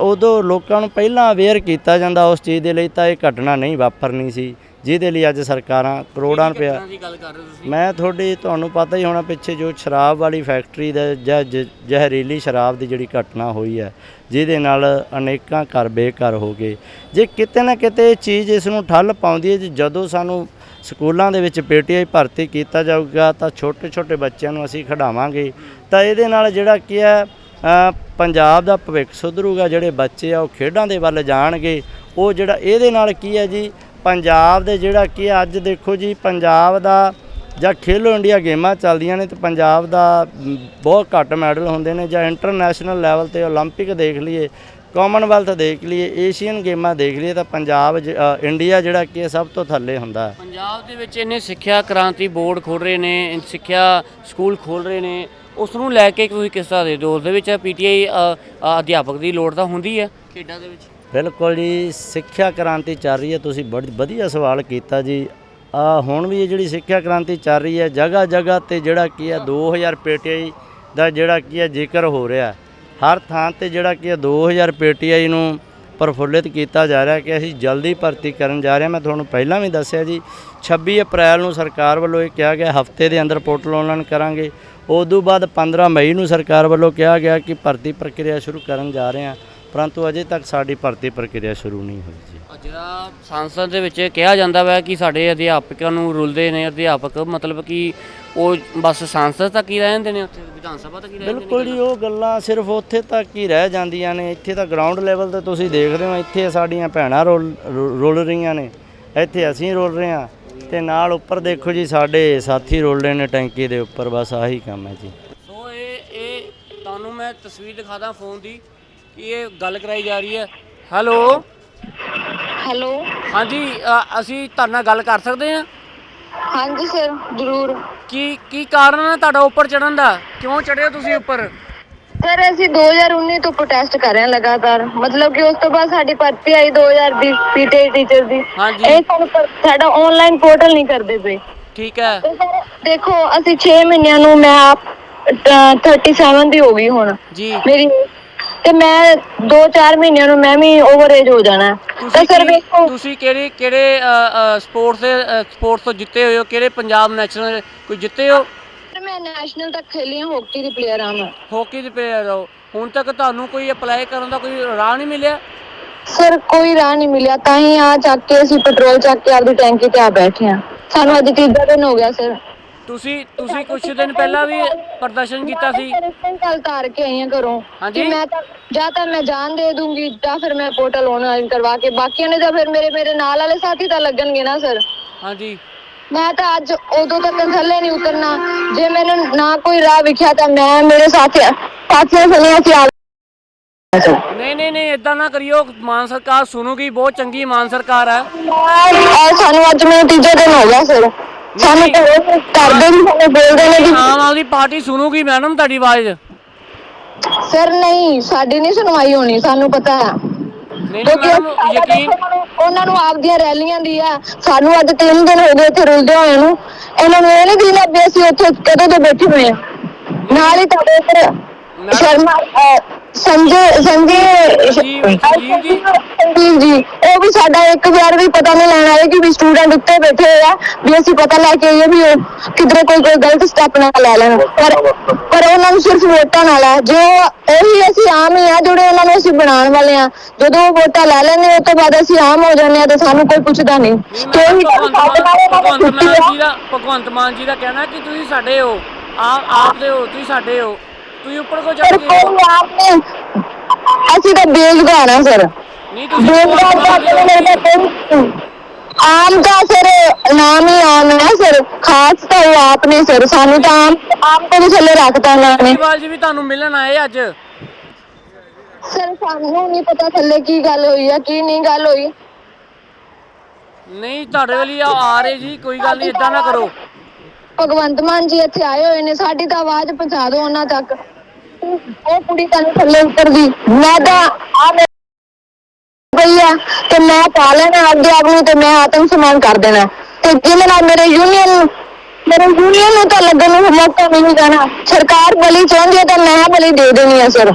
Speaker 4: ਉਦੋਂ ਲੋਕਾਂ ਨੂੰ ਪਹਿਲਾਂ ਅਵੇਅਰ ਕੀਤਾ ਜਾਂਦਾ ਉਸ ਚੀਜ਼ ਦੇ ਲਈ ਤਾਂ ਇਹ ਘਟਨਾ ਨਹੀਂ ਵਾਪਰਨੀ ਸੀ ਜਿਹਦੇ ਲਈ ਅੱਜ ਸਰਕਾਰਾਂ ਕਰੋੜਾਂ ਰੁਪਇਆ
Speaker 2: ਕਿਹੜੀ ਦੀ ਗੱਲ ਕਰ ਰਹੇ ਹੋ ਤੁਸੀਂ?
Speaker 4: ਮੈਂ ਤੁਹਾਡੀ ਤੁਹਾਨੂੰ ਪਤਾ ਹੀ ਹੋਣਾ ਪਿੱਛੇ ਜੋ ਸ਼ਰਾਬ ਵਾਲੀ ਫੈਕਟਰੀ ਦਾ ਜਾਂ ਜ- ਜ਼ਹਿਰੀਲੀ ਸ਼ਰਾਬ ਦੀ ਜਿਹੜੀ ਘਟਨਾ ਹੋਈ ਹੈ ਜਿਹਦੇ ਨਾਲ ਅਨੇਕਾਂ ਘਰ ਬੇਘਰ ਹੋ ਗਏ। ਜੇ ਕਿਤੇ ਨਾ ਕਿਤੇ ਇਹ ਚੀਜ਼ ਇਸ ਨੂੰ ਠੱਲ ਪਾਉਂਦੀ ਹੈ ਜੀ ਜਦੋਂ ਸਾਨੂੰ ਸਕੂਲਾਂ ਦੇ ਵਿੱਚ ਪੀਟੀਆਈ ਭਰਤੀ ਕੀਤਾ ਜਾਊਗਾ ਤਾਂ ਛੋਟੇ ਛੋਟੇ ਬੱਚਿਆਂ ਨੂੰ ਅਸੀਂ ਖਿਡਾਵਾਂਗੇ। ਤਾਂ ਇਹਦੇ ਨਾਲ ਜਿਹੜਾ ਕੀ ਹੈ ਅ, ਪੰਜਾਬ ਦਾ ਭਵਿੱਖ ਸੁਧਰੂਗਾ ਜਿਹੜੇ ਬੱਚੇ ਆ ਉਹ ਖੇਡਾਂ ਦੇ ਵੱਲ ਜਾਣਗੇ। ਉਹ ਜਿਹੜਾ ਇਹਦੇ ਨਾਲ ਕੀ ਹੈ ਜੀ ਪੰਜਾਬ ਦੇ ਜਿਹੜਾ ਕੀ ਹੈ ਅੱਜ ਦੇਖੋ ਜੀ ਪੰਜਾਬ ਦਾ ਜਾਂ ਖੇਲੋ ਇੰਡੀਆ ਗੇਮਾਂ ਚੱਲਦੀਆਂ ਨੇ ਤੇ ਪੰਜਾਬ ਦਾ ਮ, ਬਹੁਤ ਘੱਟ ਮੈਡਲ ਹੁੰਦੇ ਨੇ ਜਾਂ ਇੰਟਰਨੈਸ਼ਨਲ ਲੈਵਲ ਤੇ 올림픽 ਦੇਖ ਲਈਏ ਕਾਮਨਵੈਲਥ ਦੇਖ ਲਈਏ ਏਸ਼ੀਅਨ ਗੇਮਾਂ ਦੇਖ ਲਈਏ ਤਾਂ ਪੰਜਾਬ ਜ- ਅ, ਇੰਡੀਆ ਜਿਹੜਾ ਕੀ ਹੈ ਸਭ ਤੋਂ ਥੱਲੇ ਹੁੰਦਾ ਹੈ
Speaker 2: ਪੰਜਾਬ ਦੇ ਵਿੱਚ ਇਹਨੇ ਸਿੱਖਿਆ ਕ੍ਰਾਂਤੀ ਬੋਰਡ ਖੋਲ ਰਹੇ ਨੇ ਇਨ ਸਿੱਖਿਆ ਸਕੂਲ ਖੋਲ ਰਹੇ ਨੇ ਉਸ ਨੂੰ ਲੈ ਕੇ ਤੁਸੀਂ ਕਿਸ ਤਰ੍ਹਾਂ ਦੇ ਦਿਓ ਉਸ ਦੇ ਵਿੱਚ ਪੀਟੀਆਈ ਅਧਿਆਪਕ ਦੀ ਲੋੜ ਤਾਂ ਹੁੰਦੀ ਹੈ ਖੇਡਾਂ ਦੇ ਵਿੱਚ
Speaker 4: ਬਿਲਕੁਲ ਜੀ, ਸਿੱਖਿਆ ਕ੍ਰਾਂਤੀ ਚੱਲ ਰਹੀ ਹੈ। ਤੁਸੀਂ ਬੜੀ ਵਧੀਆ ਸਵਾਲ ਕੀਤਾ ਜੀ। ਆ ਹੁਣ ਵੀ ਇਹ ਜਿਹੜੀ ਸਿੱਖਿਆ ਕ੍ਰਾਂਤੀ ਚੱਲ ਰਹੀ ਹੈ, ਜਗ੍ਹਾ ਜਗ੍ਹਾ ਤੇ ਜਿਹੜਾ ਕੀ ਹੈ 2000 ਪੀਟੀਆਈ ਦਾ ਜਿਹੜਾ ਕੀ ਹੈ ਜ਼ਿਕਰ ਹੋ ਰਿਹਾ। ਹਰ ਥਾਂ ਤੇ ਜਿਹੜਾ ਕੀ ਹੈ 2000 ਪੀਟੀਆਈ ਨੂੰ ਪ੍ਰਫੁੱਲਿਤ ਕੀਤਾ ਜਾ ਰਿਹਾ ਕਿ ਅਸੀਂ ਜਲਦੀ ਭਰਤੀ ਕਰਨ ਜਾ ਰਹੇ ਹਾਂ। ਮੈਂ ਤੁਹਾਨੂੰ ਪਹਿਲਾਂ ਵੀ ਦੱਸਿਆ ਜੀ 26 ਅਪ੍ਰੈਲ ਨੂੰ ਸਰਕਾਰ ਵੱਲੋਂ ਇਹ ਕਿਹਾ ਗਿਆ, ਹਫ਼ਤੇ ਦੇ ਅੰਦਰ ਪੋਰਟਲ ਆਨਲਾਈਨ ਕਰਾਂਗੇ। ਉਦੋਂ ਬਾਅਦ 15 ਮਈ ਨੂੰ ਸਰਕਾਰ ਵੱਲੋਂ ਕਿਹਾ ਗਿਆ ਕਿ ਭਰਤੀ ਪ੍ਰਕਿਰਿਆ ਸ਼ੁਰੂ ਕਰਨ ਜਾ ਰਹੇ ਹਾਂ। ਪਰੰਤੂ ਅਜੇ ਤੱਕ ਸਾਡੀ ਭਰਤੀ ਪ੍ਰਕਿਰਿਆ ਸ਼ੁਰੂ ਨਹੀਂ ਹੋਈ ਜੀ।
Speaker 2: ਜਿਹੜਾ ਸੰਸਦ ਦੇ ਵਿੱਚ ਕਿਹਾ ਜਾਂਦਾ ਵਾ ਕਿ ਸਾਡੇ ਅਧਿਆਪਕਾਂ ਨੂੰ ਰੁਲਦੇ ਨੇ ਅਧਿਆਪਕ ਮਤਲਬ ਕਿ ਉਹ ਬਸ ਸੰਸਦ ਤੱਕ ਹੀ ਰਹਿੰਦੇ ਨੇ ਉੱਥੇ ਵਿਧਾਨ ਸਭਾ ਤੱਕ ਹੀ ਰਹਿੰਦੇ ਨੇ
Speaker 4: ਬਿਲਕੁਲ ਜੀ ਉਹ ਗੱਲਾਂ ਸਿਰਫ ਉੱਥੇ ਤੱਕ ਹੀ ਰਹਿ ਜਾਂਦੀਆਂ ਨੇ। ਇੱਥੇ ਤਾਂ ਗਰਾਊਂਡ ਲੈਵਲ ਤੇ ਤੁਸੀਂ ਦੇਖਦੇ ਹੋ ਇੱਥੇ ਸਾਡੀਆਂ ਭੈਣਾਂ ਰੁਲ ਰਹੀਆਂ ਨੇ। ਇੱਥੇ ਅਸੀਂ ਰੁਲ ਰਹੇ ਹਾਂ ਤੇ ਨਾਲ ਉੱਪਰ ਦੇਖੋ ਜੀ ਸਾਡੇ ਸਾਥੀ ਰੁਲ ਰਹੇ ਨੇ ਟੈਂਕੀ ਦੇ ਉੱਪਰ ਬਸ ਆਹੀ ਕੰਮ ਹੈ ਜੀ।
Speaker 2: ਸੋ ਇਹ ਇਹ ਤੁਹਾਨੂੰ ਮੈਂ ਤਸਵੀਰ ਦਿਖਾਦਾ ਫੋਨ ਦੀ। ਇਹ ਗੱਲ ਕਰਾਈ ਜਾ ਰਹੀ ਹੈ? ਹੈਲੋ
Speaker 1: ਹੈਲੋ
Speaker 2: ਹਾਂਜੀ ਅ, ਅਸੀਂ ਤੁਹਾਡੇ ਨਾਲ ਗੱਲ ਕਰ ਸਕਦੇ ਹਾਂ?
Speaker 1: ਹਾਂਜੀ ਸਰ ਜ਼ਰੂਰ।
Speaker 2: ਕੀ ਕੀ ਕਾਰਨ ਹੈ ਤੁਹਾਡਾ ਉੱਪਰ ਚੜਨ ਦਾ? ਕਿਉਂ ਚੜਿਓ ਤੁਸੀਂ ਉੱਪਰ?
Speaker 1: ਸਰ ਅਸੀਂ 2019 ਤੋਂ ਪ੍ਰੋਟੈਸਟ ਕਰ ਰਹੇ ਹਾਂ ਲਗਾਤਾਰ। ਮਤਲਬ ਕਿ ਉਸ ਤੋਂ ਬਾਅਦ ਸਾਡੀ ਭਰਤੀ ਆਈ 2000 ਦੀ ਪੀਟੀਆਈ ਟੀਚਰ ਦੀ।
Speaker 2: ਹਾਂਜੀ।
Speaker 1: ਇਹ ਸਾਨੂੰ ਪਰ- ਸਾਡਾ ਆਨਲਾਈਨ ਪੋਰਟਲ ਨਹੀਂ ਕਰਦੇ ਪਏ।
Speaker 2: ਠੀਕ ਹੈ।
Speaker 1: ਤੇ ਸਰ ਦੇਖੋ ਅਸੀਂ 6 ਮਹੀਨਿਆਂ ਨੂੰ ਮੈਂ ਆਪ ਅ, 37 ਦੀ ਹੋ ਗਈ ਹੁਣ।
Speaker 2: ਜੀ।
Speaker 1: ਮੇਰੀ ਤੇ ਮੈਂ 2-4 ਮਹੀਨਿਆਂ ਨੂੰ ਮੈਂ ਵੀ ਓਵਰ ਏਜ ਹੋ ਜਾਣਾ। ਤਾਂ
Speaker 2: ਤੁਸੀਂ
Speaker 1: ਸਰ
Speaker 2: ਕੀ-
Speaker 1: ਵੇਖੋ।
Speaker 2: ਤੁਸੀਂ ਕਿਹੜੇ ਕਿਹੜੇ ਸਪੋਰਟਸ ਦੇ ਸਪੋਰਟਸ ਤੋਂ ਜਿੱਤੇ ਹੋਏ ਹੋ? ਕਿਹੜੇ ਪੰਜਾਬ ਨੈਸ਼ਨਲ ਕੋਈ ਜਿੱਤੇ ਹੋ?
Speaker 1: ਸਰ ਮੈਂ ਨੈਸ਼ਨਲ ਤੱਕ ਖੇਲੀ ਹਾਂ ਹਾਕੀ ਦੀ ਪਲੇਅਰ ਹਾਂ ਮੈਂ।
Speaker 2: ਹਾਕੀ ਦੇ ਪਲੇਅਰ ਹੋ। ਹੁਣ ਤੱਕ ਤੁਹਾਨੂੰ ਕੋਈ ਅਪਲਾਈ ਕਰਨ ਦਾ ਕੋਈ ਰਾਹ ਨਹੀਂ ਮਿਲਿਆ?
Speaker 1: ਸਰ ਕੋਈ ਰਾਹ ਨਹੀਂ ਮਿਲਿਆ। ਤਾਂ ਹੀ ਆ ਚੱਕ ਕੇ ਅਸੀਂ ਪੈਟਰੋਲ ਚੱਕ ਕੇ ਆਪਦੀ ਟੈਂਕੀ ਤੇ ਆ ਬੈਠੇ ਹਾਂ। ਸਾਨੂੰ ਅੱਜ ਤੀਜਾ ਦਿਨ ਹੋ ਗਿਆ ਸਰ।
Speaker 2: ਤੁਸੀਂ ਤੁਸੀਂ ਕੁਝ ਦਿਨ ਪਹਿਲਾਂ ਵੀ ਪ੍ਰਦਰਸ਼ਨ ਕੀਤਾ ਸੀ।
Speaker 1: ਕੱਲ ਤਾਰ ਕੇ ਆਈ ਹਾਂ ਘਰੋਂ।
Speaker 2: ਹਾਂਜੀ।
Speaker 1: ਕਿ ਮੈਂ ਤਾਂ ਜਾਂ ਤਾਂ ਮੈਂ ਜਾਨ ਦੇ ਦੂੰਗੀ ਜਾਂ ਫਿਰ ਮੈਂ ਪੋਰਟਲ ਆਨਲਾਈਨ ਕਰਵਾ ਕੇ ਬਾਕੀਆਂ ਨੇ ਤਾਂ ਫਿਰ ਮੇਰੇ ਮੇਰੇ ਨਾਲ ਵਾਲੇ ਸਾਥੀ ਤਾਂ ਲੱਗਣਗੇ ਨਾ ਸਰ।
Speaker 2: ਹਾਂਜੀ।
Speaker 1: ਮੈਂ ਤਾਂ ਅੱਜ ਉਦੋਂ ਤੱਕ ਥੱਲੇ ਨਹੀਂ ਉਤਰਨਾ। ਜੇ ਮੈਨੂੰ ਨਾ ਕੋਈ ਰਾਹ ਵਿਖਿਆ ਤਾਂ ਮੈਂ ਮੇਰੇ ਸਾਥੀ ਸਾਥੀਆਂ ਸਨੇ ਅਸੀਂ ਆ
Speaker 2: ਨਹੀਂ ਨਹੀਂ ਨਹੀਂ ਇਦਾਂ ਨਾ ਕਰਿਓ। ਮਾਨ ਸਰਕਾਰ ਸੁਣੂਗੀ ਬਹੁਤ ਚੰਗੀ ਮਾਨ ਸਰਕਾਰ ਹੈ।
Speaker 1: ਸਾਨੂੰ ਅੱਜ ਮੈਨੂੰ ਤੀਜੇ ਦਿਨ ਹੋ ਗਿਆ ਸਰ। ਸਾਨੂੰ ਤਾਂ ਉਹ ਕਰਦੇ ਨਹੀਂ ਸਾਨੂੰ ਬੋਲਦੇ ਨੇ। ਕਿ
Speaker 2: ਆਮ ਆਦਮੀ ਪਾਰਟੀ ਸੁਣੂਗੀ ਮੈਡਮ ਤੁਹਾਡੀ ਆਵਾਜ਼।
Speaker 1: ਸਰ ਨਹੀਂ ਸਾਡੀ ਨਹੀਂ ਸੁਣਵਾਈ ਹੋਣੀ ਸਾਨੂੰ ਪਤਾ ਹੈ।
Speaker 2: ਨਹੀਂ ਨਹੀਂ
Speaker 1: ਕਿਉਂਕਿ
Speaker 2: ਮੈਡਮ
Speaker 1: ਅਸੀਂ
Speaker 2: ਯਕੀਨ
Speaker 1: ਉਹਨਾਂ ਨੂੰ ਆਪਦੀਆਂ ਰੈਲੀਆਂ ਦੀ ਆ ਸਾਨੂੰ ਅੱਜ 3 ਦਿਨ ਹੋ ਗਏ ਇੱਥੇ ਰੁਲਦੇ ਹੋਏ ਨੂੰ। ਇਹਨਾਂ ਨੂੰ ਇਹ ਨਹੀਂ ਦਿੰਦਾ ਵੀ ਅਸੀਂ ਉੱਥੇ ਕਦੋਂ ਦੇ ਬੈਠੇ ਹੋਏ ਆ ਨਾਲ ਹੀ ਤੁਹਾਡੇ ਇੱਧਰ ਸ਼ਰਮਾ ਅਹ, ਸੰਜੇ ਸੰਜੇ
Speaker 2: ਸੰਜੀਵ- ਸੰਜੀਵ ਜੀ।
Speaker 1: ਸੰਜੀਵ ਜੀ ਉਹ ਵੀ ਸਾਡਾ ਇੱਕ ਵਾਰ ਵੀ ਪਤਾ ਨਹੀਂ ਲੈਣ ਆਏ ਕਿ ਵੀ ਸਟੂਡੈਂਟ ਉੱਤੇ ਬੈਠੇ ਹੋਏ ਆ ਵੀ ਅਸੀਂ ਪਤਾ ਲੈ ਕੇ ਆਈਏ ਵੀ ਉਹ ਕਿਧਰੇ ਕੋਈ ਕੋਈ ਗਲਤ ਸਟੈਪ ਨਾ ਲੈ ਲੈਣ। ਪਰ ਪਰ ਉਹਨਾਂ ਨੂੰ ਸਿਰਫ ਵੋਟਾਂ ਨਾਲ ਹੈ ਜੋ ਉਹੀ ਅਸੀਂ ਆਮ ਹੀ ਆ ਜਿਹੜੇ ਉਹਨਾਂ ਨੂੰ ਅਸੀਂ ਬਣਾਉਣ ਵਾਲੇ ਆ। ਜਦੋਂ ਉਹ ਵੋਟਾਂ ਲੈ ਲੈਂਦੇ ਉਸ ਤੋਂ ਬਾਅਦ ਅਸੀਂ ਆਮ ਹੋ ਜਾਂਦੇ ਆ ਤੇ ਸਾਨੂੰ ਕੋਈ ਪੁੱਛਦਾ ਨਹੀਂ। ਤੇ ਉਹੀ ਗੱਲ ਸਾਡੇ ਨਾਲ ਉਹਨਾਂ
Speaker 2: ਭਗਵੰਤ
Speaker 1: ਨੇ
Speaker 2: ਮਾਨ ਜੀ
Speaker 1: ਆ।
Speaker 2: ਦਾ ਭਗਵੰਤ ਮਾਨ ਜੀ ਦਾ ਕਹਿਣਾ ਕਿ ਤੁਸੀਂ ਸਾਡੇ ਹੋ। ਆਪ ਆਪ ਦੇ ਹੋ ਤੁਸੀਂ ਸਾਡੇ ਹੋ। ਤੁਸੀਂ ਉੱਪਰ ਕੋ ਹੋ
Speaker 1: ਕੋਈ ਆਪ ਨਹੀਂ। ਅਸੀਂ ਤਾਂ ਬੇਜ਼ੁਬਾਨ ਆ ਸਰ।
Speaker 2: ਨਹੀਂ ਤੁਸੀਂ
Speaker 1: ਬੇਜ਼ੁਬਾਨ ਦਾ
Speaker 2: ਮਾਨ ਜੀ
Speaker 1: ਕੋਈ ਆਮ ਦਾ ਸਰ ਨਾਮ ਹੀ ਆਮ ਹੈ ਸਰ। ਖਾਸ ਤਾਂ ਉਹ ਆਪ ਨੇ ਸਰ। ਸਾਨੂੰ ਤਾਂ ਆਮ ਆਮ ਤੋਂ ਵੀ ਥੱਲੇ ਰੱਖਤਾ ਉਹਨਾਂ ਨੇ।
Speaker 2: ਕੇਜਰੀਵਾਲ ਜੀ ਵੀ ਤੁਹਾਨੂੰ ਮਿਲਣ ਆਏ ਅੱਜ?
Speaker 1: ਸਰ ਸਾਨੂੰ ਨਹੀਂ ਪਤਾ ਥੱਲੇ ਕੀ ਗੱਲ ਹੋਈ ਆ ਕੀ ਨਹੀਂ ਗੱਲ ਹੋਈ।
Speaker 2: ਨਹੀਂ ਤੁਹਾਡੇ ਵਾਲੀ ਆ ਆ ਰਹੇ ਜੀ ਕੋਈ ਗੱਲ ਨਹੀਂ ਇਦਾਂ ਨਾ ਕਰੋ।
Speaker 1: ਭਗਵੰਤ ਮਾਨ ਜੀ ਇੱਥੇ ਆਏ ਹੋਏ ਨੇ ਸਾਡੀ ਤਾਂ ਆਵਾਜ਼ ਪਹੁੰਚਾ ਦਿਓ ਉਹਨਾਂ ਤੱਕ। ਉਹ ਕੁੜੀ ਤਾਂ ਥੱਲੇ ਉਤਰਦੀ। ਮੈਂ ਤਾਂ ਆ ਪਈ ਆ ਤੇ ਮੈਂ ਪਾ ਲੈਣਾ ਅੱਗੇ ਆਪ ਨੂੰ ਤੇ ਮੈਂ ਆਤਮ ਸਨਮਾਨ ਕਰ ਦੇਣਾ। ਤੇ ਜਿਹਦੇ ਨਾਲ ਮੇਰੇ ਯੂਨੀਅਨ ਮੇਰੇ ਯੂਨੀਅਨ ਨੂੰ ਤਾਂ ਲੱਗਣ ਨੂੰ ਮੌਕਾ ਨਹੀਂ ਜਾਣਾ। ਸਰਕਾਰ ਬਲੀ ਚਾਹੁੰਦੀ ਹੈ ਤਾਂ ਮੈਂ ਬਲੀ ਦੇ ਦੇਣੀ ਆ ਸਰ।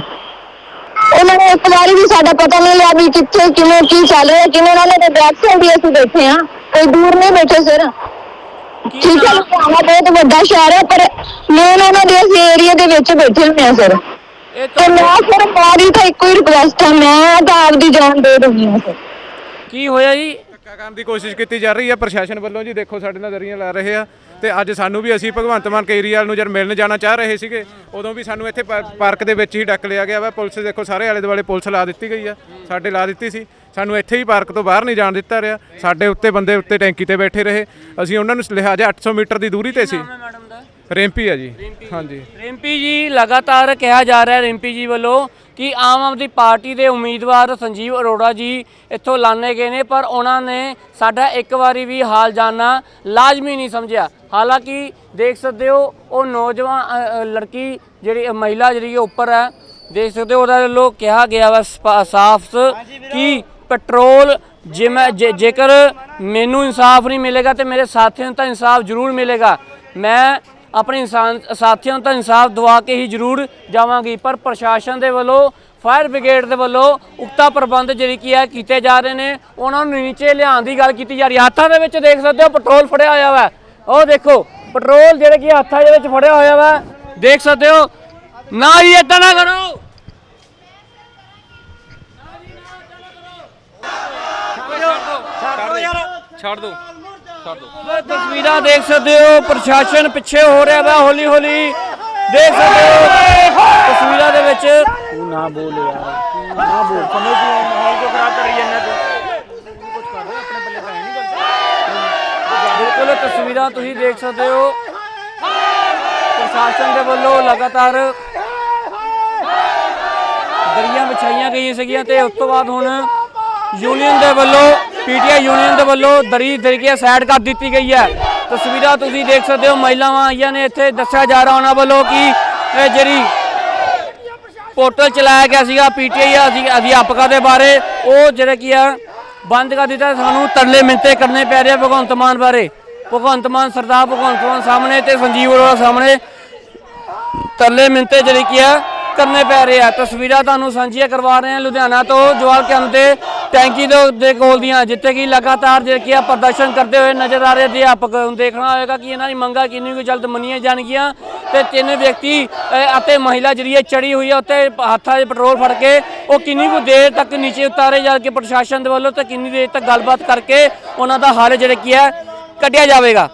Speaker 1: ਉਹਨਾਂ ਨੇ ਇੱਕ ਵਾਰੀ ਵੀ ਸਾਡਾ ਪਤਾ ਨਹੀਂ ਲਿਆ ਵੀ ਕਿੱਥੇ, ਕਿਵੇਂ, ਕੀ ਚੱਲ ਰਿਹਾ, ਕਿਵੇਂ। ਉਹਨਾਂ ਨੇ ਬੈਕ ਸਾਈਡ ਹੀ ਅਸੀਂ ਬੈਠੇ ਆ। ਕੋਈ ਦੂਰ ਨਹੀਂ ਬੈਠੇ ਸਰ। ਠੀਕ ਹੈ ਲੁਧਿਆਣਾ ਬਹੁਤ ਵੱਡਾ ਸ਼ਹਿਰ ਹੈ ਪਰ ਮੇਨ ਉਹਨਾਂ ਦੇ ਅਸੀਂ ਏਰੀਆ ਦੇ ਵਿੱਚ ਬੈਠੇ ਹੋਏ ਆ ਸਰ
Speaker 2: ਇਹ
Speaker 1: ਤੇ ਮੈਂ ਸਰ ਮਾਰੀ ਤਾਂ ਇੱਕੋ ਹੀ ਰਿਕੁਐਸਟ ਹੈ ਮੈਂ ਤਾਂ ਆਪਦੀ ਜਾਨ ਦੇ ਦੂੰਗੀ ਹਾਂ ਸਰ
Speaker 2: ਕੀ ਹੋਇਆ ਜੀ?
Speaker 3: ਧੱਕਾ ਕਰਨ ਦੀ ਕੋਸ਼ਿਸ਼ ਕੀਤੀ ਜਾ ਰਹੀ ਹੈ ਪ੍ਰਸ਼ਾਸਨ ਵੱਲੋਂ ਜੀ ਦੇਖੋ ਸਾਡੇ ਨਾਲ ਦਰੀਆਂ ਲਾ ਰਹੇ ਆ। ਤੇ ਅੱਜ ਸਾਨੂੰ ਵੀ ਅਸੀਂ ਭਗਵੰਤ ਮਾਨ ਕੇਰੀਵਾਲ ਨੂੰ ਜਦ ਮਿਲਣ ਜਾਣਾ ਚਾਹ ਰਹੇ ਸੀਗੇ ਉਦੋਂ ਵੀ ਸਾਨੂੰ ਇੱਥੇ ਪਾ- ਪਾਰਕ ਦੇ ਵਿੱਚ ਹੀ ਡੱਕ ਲਿਆ ਗਿਆ ਵਾ। ਪੁਲਿਸ ਦੇਖੋ ਸਾਰੇ ਆਲੇ ਦੁਆਲੇ ਪੁਲਿਸ ਲਾ ਦਿੱਤੀ ਗਈ ਆ ਸਾਡੇ ਲਾ ਦਿੱਤੀ ਸੀ। ਸਾਨੂੰ ਇੱਥੇ ਹੀ ਪਾਰਕ ਤੋਂ ਬਾਹਰ ਨਹੀਂ ਜਾਣ ਦਿੱਤਾ ਰਿਹਾ। ਸਾਡੇ ਉੱਤੇ ਬੰਦੇ ਉੱਤੇ ਟੈਂਕੀ ਤੇ ਬੈਠੇ ਰਹੇ। ਅਸੀਂ ਉਹਨਾਂ ਨੂੰ ਲਿਹਾਜ਼ਾ 800 ਮੀਟਰ ਦੀ ਦੂਰੀ ਤੇ ਸੀ।
Speaker 2: ਮੈਡਮ ਦਾ?
Speaker 3: ਰੈਂਪੀ ਆ ਜੀ। ਹਾਂਜੀ।
Speaker 2: ਰਿੰਪੀ ਜੀ ਲਗਾਤਾਰ ਕਿਹਾ ਜਾ ਰਿਹਾ ਹੈ ਰਿੰਪੀ ਜੀ ਵੱਲੋਂ ਕਿ ਆਮ ਆਦਮੀ ਪਾਰਟੀ ਦੇ ਉਮੀਦਵਾਰ ਸੰਜੀਵ ਅਰੋੜਾ ਜੀ ਇੱਥੋਂ ਲਾਣੇ ਗਏ ਨੇ ਪਰ ਉਹਨਾਂ ਨੇ ਸਾਡਾ ਇੱਕ ਵਾਰੀ ਵੀ ਹਾਲ ਜਾਨਣਾ ਲਾਜ਼ਮੀ ਨਹੀਂ ਸਮਝਿਆ। ਹਾਲਾਂਕਿ ਦੇਖ ਸਕਦੇ ਹੋ ਉਹ ਨੌਜਵਾਨ ਲੜਕੀ ਜਿਹੜੀ ਮਹਿਲਾ ਜਿਹੜੀ ਉੱਪਰ ਹੈ ਦੇਖ ਸਕਦੇ ਹੋ ਉਹਦਾ ਵੱਲੋਂ ਕਿਹਾ ਗਿਆ ਵਾ ਸਾਫ਼ ਕਿ ਪੈਟਰੋਲ ਜੇ ਮੈਂ ਜੇ- ਜੇਕਰ ਮੈਨੂੰ ਇਨਸਾਫ ਨਹੀਂ ਮਿਲੇਗਾ ਤੇ ਮੇਰੇ ਸਾਥੀਆਂ ਨੂੰ ਤਾਂ ਇਨਸਾਫ ਜ਼ਰੂਰ ਮਿਲੇਗਾ। ਮੈਂ ਆਪਣੇ ਇਨਸਾਨ ਸਾਥੀਆਂ ਨੂੰ ਤਾਂ ਇਨਸਾਫ ਦਵਾ ਕੇ ਹੀ ਜ਼ਰੂਰ ਜਾਵਾਂਗੀ ਪਰ ਪ੍ਰਸ਼ਾਸਨ ਦੇ ਵੱਲੋਂ ਫਾਇਰ ਬ੍ਰਿਗੇਡ ਦੇ ਵੱਲੋਂ ਉਕਤਾ ਪ੍ਰਬੰਧ ਜਿਹੜੀ ਕੀ ਹੈ ਕੀਤੇ ਜਾ ਰਹੇ ਨੇ ਉਹਨਾਂ ਨੂੰ ਨੀਚੇ ਲਿਆਉਣ ਦੀ ਗੱਲ ਕੀਤੀ ਜਾ ਰਹੀ ਹੈ। ਹੱਥਾਂ ਦੇ ਵਿੱਚ ਦੇਖ ਸਕਦੇ ਹੋ ਪੈਟਰੋਲ ਫੜਿਆ ਹੋਇਆ ਵਾ। ਉਹ ਦੇਖੋ ਪੈਟਰੋਲ ਜਿਹੜੇ ਕੀ ਹੱਥਾਂ ਦੇ ਵਿੱਚ ਫੜਿਆ ਹੋਇਆ ਵਾ ਦੇਖ ਸਕਦੇ ਹੋ। ਨਾ ਹੀ ਇਦਾਂ ਨਾ ਕਰੋ।
Speaker 5: ਛੱਡ ਦੋ ਛੱਡ ਦੋ।
Speaker 2: ਤਸਵੀਰਾਂ ਦੇਖ ਸਕਦੇ ਹੋ ਪ੍ਰਸ਼ਾਸਨ ਪਿੱਛੇ ਹੋ ਰਿਹਾ ਵਾ ਹੌਲੀ ਹੌਲੀ ਦੇਖ ਸਕਦੇ ਹੋ ਤਸਵੀਰਾਂ ਦੇ ਵਿੱਚ ਤੂੰ ਨਾ ਬੋਲ ਯਾਰ ਨਾ ਬੋਲ। ਸਮਝ ਤੂੰ ਮਾਹੌਲ ਕਿਉਂ ਖਰਾਬ ਕਰੀ ਜਾਂਦਾ ਤੂੰ? ਬਿਲਕੁਲ ਤਸਵੀਰਾਂ ਤੁਸੀਂ ਦੇਖ ਸਕਦੇ ਹੋ। ਪ੍ਰਸ਼ਾਸਨ ਦੇ ਵੱਲੋਂ ਲਗਾਤਾਰ ਦਰੀਆਂ ਵਿਛਾਈਆਂ ਗਈਆਂ ਸੀਗੀਆਂ ਤੇ ਉਸ ਤੋਂ ਬਾਅਦ ਹੁਣ ਯੂਨੀਅਨ ਦੇ ਵੱਲੋਂ ਪੀਟੀਆਈ ਯੂਨੀਅਨ ਦੇ ਵੱਲੋਂ ਦਰੀ ਦਰੀਆ ਸਾਈਡ ਕਰ ਦਿੱਤੀ ਗਈ ਹੈ। ਤਸਵੀਰਾਂ ਤੁਸੀਂ ਦੇਖ ਸਕਦੇ ਹੋ, ਮਹਿਲਾਵਾਂ ਆਈਆਂ ਨੇ ਇੱਥੇ। ਦੱਸਿਆ ਜਾ ਰਿਹਾ ਉਹਨਾਂ ਵੱਲੋਂ ਕਿ ਇਹ ਜਿਹੜੀ ਪੋਰਟਲ ਚਲਾਇਆ ਗਿਆ ਸੀਗਾ ਪੀਟੀਆਈ ਅਧਿਆਪਕਾਂ ਦੇ ਬਾਰੇ, ਉਹ ਜਿਹੜਾ ਕੀ ਆ, ਬੰਦ ਕਰ ਦਿੱਤਾ। ਸਾਨੂੰ ਤਰਲੇ ਮਿੰਤੇ ਕਰਨੇ ਪੈ ਰਹੇ ਆ ਭਗਵੰਤ ਮਾਨ ਬਾਰੇ। ਭਗਵੰਤ ਮਾਨ, ਸਰਦਾਰ ਭਗਵੰਤ ਮਾਨ ਸਾਹਮਣੇ ਤੇ ਸੰਜੀਵ ਅਰੋੜਾ ਸਾਹਮਣੇ ਤਰਲੇ ਮਿੰਤੇ ਜਿਹੜੀ ਕੀ ਆ ਕਰਨੇ ਪੈ ਰਹੇ ਆ। ਤਸਵੀਰਾਂ ਤੁਹਾਨੂੰ ਸਾਂਝੀਆਂ ਕਰਵਾ ਰਹੇ ਹਾਂ ਲੁਧਿਆਣਾ ਤੋਂ ਜਵਾਲ ਕੈਂਪ ਦੇ ਟੈਂਕੀ ਦੇ ਕੋਲ ਦੀਆਂ, ਜਿੱਥੇ ਕਿ ਲਗਾਤਾਰ ਜਿਹੜੇ ਕੀ ਆ ਪ੍ਰਦਰਸ਼ਨ ਕਰਦੇ ਹੋਏ ਨਜ਼ਰ ਆ ਰਹੇ ਅਧਿਆਪਕ ਦੇਖਣਾ ਹੋਏਗਾ ਕਿ ਇਹਨਾਂ ਦੀ ਮੰਗਾਂ ਕਿੰਨੀ ਕੁ ਜਲਦ ਮੰਨੀਆਂ ਜਾਣਗੀਆਂ। ਤੇ ਤਿੰਨ ਵਿਅਕਤੀ ਅਤੇ ਮਹਿਲਾ ਜਿਹੜੀ ਹੈ ਚੜੀ ਹੋਈ ਹੈ ਉੱਤੇ ਹੱਥਾਂ 'ਚ ਪੈਟਰੋਲ ਫੜ ਕੇ ਉਹ ਕਿੰਨੀ ਕੁ ਦੇਰ ਤੱਕ ਨੀਚੇ ਉਤਾਰੇ ਜਾ ਕੇ ਪ੍ਰਸ਼ਾਸਨ ਦੇ ਵੱਲੋਂ ਤੇ ਕਿੰਨੀ ਦੇਰ ਤੱਕ ਗੱਲਬਾਤ ਕਰਕੇ ਉਹਨਾਂ ਦਾ ਹੱਲ ਜਿਹੜਾ ਕੀ ਹੈ ਕੱਢਿਆ ਜਾਵੇਗਾ।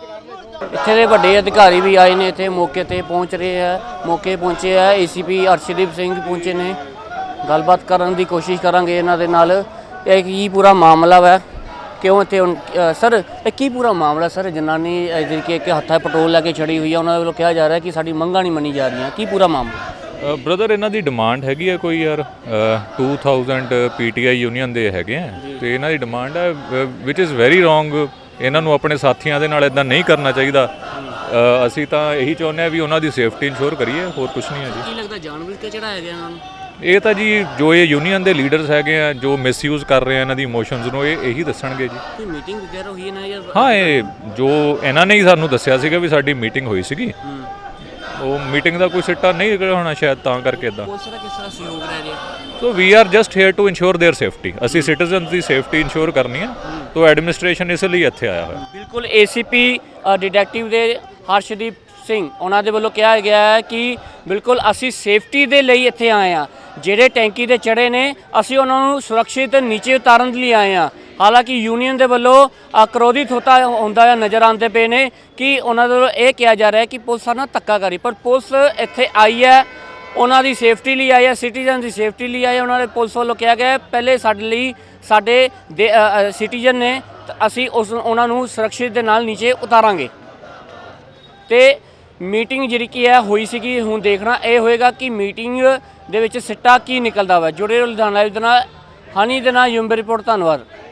Speaker 2: ਇੱਥੇ ਦੇ ਵੱਡੇ ਅਧਿਕਾਰੀ ਵੀ ਆਏ ਨੇ ਇੱਥੇ ਮੌਕੇ ਤੇ ਪਹੁੰਚ ਰਹੇ ਆ ਮੌਕੇ ਪਹੁੰਚੇ ਆ ਏਸੀਪੀ ਅਰਸ਼ਦੀਪ ਸਿੰਘ ਪਹੁੰਚੇ ਨੇ। ਗੱਲਬਾਤ ਕਰਨ ਦੀ ਕੋਸ਼ਿਸ਼ ਕਰਾਂਗੇ ਇਹਨਾਂ ਦੇ ਨਾਲ। ਇਹ ਕੀ ਪੂਰਾ ਮਾਮਲਾ ਹੈ ਕਿਉਂ ਇੱਥੇ ਸਰ ਇਹ ਕੀ ਪੂਰਾ ਮਾਮਲਾ ਸਰ? ਜਨਾਨੀ ਜਿਹੜੀ ਕਿ ਕਿ ਹੱਥਾਂ ਪੈਟਰੋਲ ਲੈ ਕੇ ਛੜੀ ਹੋਈ ਹੈ ਉਹਨਾਂ ਵੱਲੋਂ ਕਿਹਾ ਜਾ ਰਿਹਾ ਕਿ ਸਾਡੀ ਮੰਗਾਂ ਨਹੀਂ ਮੰਨੀ ਜਾ ਰਹੀਆਂ। ਕੀ ਪੂਰਾ ਮਾਮਲਾ?
Speaker 6: ਬ੍ਰਦਰ ਇਹਨਾਂ ਦੀ ਡਿਮਾਂਡ ਹੈਗੀ ਹੈ ਕੋਈ ਯਾਰ? ਅ, 2000 ਪੀਟੀਆਈ ਯੂਨੀਅਨ ਦੇ ਹੈਗੇ ਆ। ਤੇ ਇਹਨਾਂ ਦੀ ਡਿਮਾਂਡ ਹੈ ਵਿਚ ਇਜ਼ ਵੈਰੀ ਰੋਂਗ ਇਹਨਾਂ ਨੂੰ ਆਪਣੇ ਸਾਥੀਆਂ ਦੇ ਨਾਲ ਇਦਾਂ ਨਹੀਂ ਕਰਨਾ ਚਾਹੀਦਾ। ਅਸੀਂ ਤਾਂ ਇਹੀ ਚਾਹੁੰਦੇ ਆ ਵੀ ਉਹਨਾਂ ਦੀ ਸੇਫਟੀ ਇਨਸ਼ੋਰ ਕਰੀਏ ਹੋਰ ਕੁਝ ਨਹੀਂ ਹੈ ਜੀ।
Speaker 2: ਕੀ ਲੱਗਦਾ ਜਾਣਬੁੱਝ ਕੇ ਚੜਾਇਆ ਗਿਆ ਇਹਨਾਂ ਨੂੰ?
Speaker 6: ਇਹ ਤਾਂ ਜੀ ਜੋ ਇਹ ਯੂਨੀਅਨ ਦੇ ਲੀਡਰਸ ਹੈਗੇ ਆ ਜੋ ਮਿਸਯੂਜ਼ ਕਰ ਰਹੇ ਆ ਇਹਨਾਂ ਦੀ ਇਮੋਸ਼ਨਸ ਨੂੰ ਇਹ ਇਹੀ ਦੱਸਣਗੇ ਜੀ।
Speaker 2: ਕੋਈ ਮੀਟਿੰਗ ਵਗੈਰਾ ਹੋਈ ਹੈ ਨਾ ਜਾਂ
Speaker 6: ਹਾਂ ਇਹ ਜੋ ਇਹਨਾਂ ਨੇ ਹੀ ਸਾਨੂੰ ਦੱਸਿਆ ਸੀਗਾ ਵੀ ਸਾਡੀ ਮੀਟਿੰਗ ਹੋਈ ਸੀਗੀ। ਉਹ ਮੀਟਿੰਗ ਦਾ ਕੋਈ ਸਿੱਟਾ ਨਹੀਂ ਨਿਕਲਿਆ ਹੋਣਾ ਸ਼ਾਇਦ ਤਾਂ ਕਰਕੇ ਇਦਾਂ
Speaker 2: ਪੁਲਿਸ ਦਾ ਕਿਸ ਤਰ੍ਹਾਂ ਸਹਿਯੋਗ ਰਹਿ ਰਿਹਾ
Speaker 6: so we are just here to ensure their safety ਅਸੀਂ ਸਿਟੀਜ਼ਨਸ ਦੀ ਸੇਫਟੀ ਇਨਸ਼ੋਰ ਕਰਨੀ ਹੈ ਤੋ ਐਡਮਿਨਿਸਟ੍ਰੇਸ਼ਨ ਇਸ ਲਈ ਇੱਥੇ ਆਇਆ ਹੋਇਆ
Speaker 2: ਬਿਲਕੁਲ ਏਸੀਪੀ ਡਿਟੈਕਟਿਵ ਦੇ ਹਰਸ਼ਦੀਪ ਸਿੰਘ, ਉਹਨਾਂ ਦੇ ਵੱਲੋਂ ਕਿਹਾ ਗਿਆ ਹੈ ਕਿ ਬਿਲਕੁਲ ਅਸੀਂ ਸੇਫਟੀ ਦੇ ਲਈ ਇੱਥੇ ਆਏ ਆ ਜਿਹੜੇ ਟੈਂਕੀ ਦੇ ਚੜੇ ਨੇ, ਅਸੀਂ ਉਹਨਾਂ ਨੂੰ ਸੁਰੱਖਿਅਤ ਨੀਚੇ ਉਤਾਰਨ ਲਈ ਆਏ ਆ ਹਾਲਾਂਕਿ ਯੂਨੀਅਨ ਦੇ ਵੱਲੋਂ ਆਕਰੋਧਿਤ ਕ੍ਰੋਧਿਤ ਹੁੰਦਾ ਹੁੰਦਾ ਨਜ਼ਰ ਆਉਂਦੇ ਪਏ ਨੇ ਕਿ ਉਹਨਾਂ ਦੇ ਵੱਲੋਂ ਇਹ ਕਿਹਾ ਜਾ ਰਿਹਾ ਹੈ ਕਿ ਪੁਲਿਸ ਨਾਲ ਧੱਕਾ ਕਰੀ ਪਰ ਪੁਲਿਸ ਇੱਥੇ ਆਈ ਹੈ, ਉਹਨਾਂ ਦੀ ਸੇਫਟੀ ਲਈ ਆਏ ਆ ਸਿਟੀਜ਼ਨ ਦੀ ਸੇਫਟੀ ਲਈ ਆਏ, ਉਹਨਾਂ ਦੇ ਪੁਲਿਸ ਵੱਲੋਂ ਕਿਹਾ ਗਿਆ ਪਹਿਲੇ ਸਾਡੇ ਲਈ ਸਾਡੇ ਸਿਟੀਜ਼ਨ ਨੇ ਅਸੀਂ ਉਸ ਉਹਨਾਂ ਨੂੰ ਸੁਰੱਖਿਅਤ ਦੇ ਨਾਲ ਨੀਚੇ ਉਤਾਰਾਂਗੇ। ਤੇ ਮੀਟਿੰਗ ਜਿਹੜੀ ਕੀ ਹੈ, ਹੋਈ ਸੀਗੀ, ਹੁਣ ਦੇਖਣਾ, ਇਹ ਹੋਏਗਾ ਕਿ ਮੀਟਿੰਗ ਦੇ ਵਿੱਚ ਸਿੱਟਾ ਕੀ ਨਿਕਲਦਾ ਵਾ। ਜੁੜੇ ਰਹੋ ਲੁਧਿਆਣਾ ਦੇ ਨਾਲ। ਹਨੀ ਦੇ ਨਾਲ ਯੂੰਬੇ ਰਿਪੋਰਟ, ਧੰਨਵਾਦ।